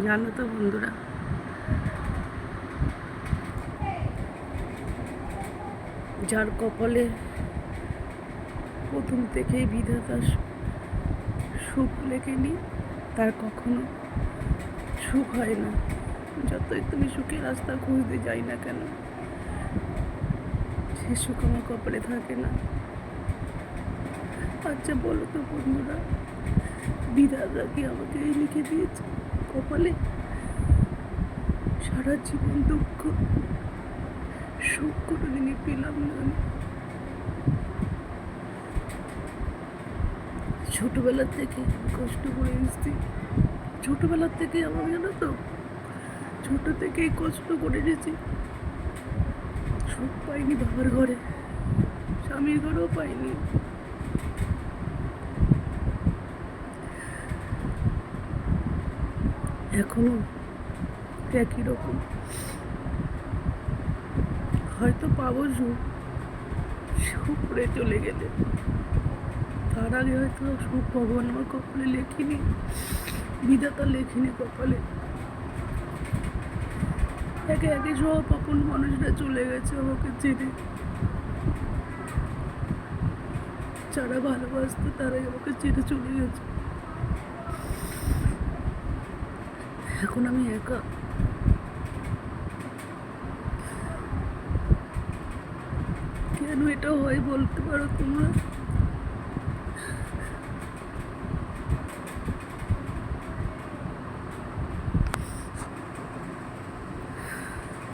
জানো তো বন্ধুরা। যার কপালে প্রথম থেকেই বিধাতা সুখ লেখেনি, তার কখনো সুখ হয় না। যতই তুমি সুখের রাস্তা খুঁজতে যাই না কেন, সে সুখ আমার কপালে থাকে না। আচ্ছা বলো তো বন্ধুরা, বিধাতা কি আমাকে লিখে দিয়েছে? কপালে সারা জীবন দুঃখ সুখ কোনোদিনই পেলাম না আমি। ছোটবেলা থেকে কষ্ট করে এসেছি। ছোটবেলার থেকে আমার, জানো তো, ছোট থেকেই কষ্ট করে এসেছি। সুখ পাইনি বাবার ঘরে, স্বামীর ঘরেও পাইনি। এখনও একই রকম। হয়তো পাবো সুখ সুখরে চলে গেলে। তার আগে হয়তো সুখ ভগবান আমার কপালে লেখিনি, বিধাতা লেখিনি কপালে। একে একে সব আপন মানুষরা চলে গেছে আমাকে ছেড়ে যারা ভালোবাসতো তারাই আমাকে ছেড়ে চলে গেছে। এখন আমি একা? কেন এটা হয় বলতে পারো তোমরা?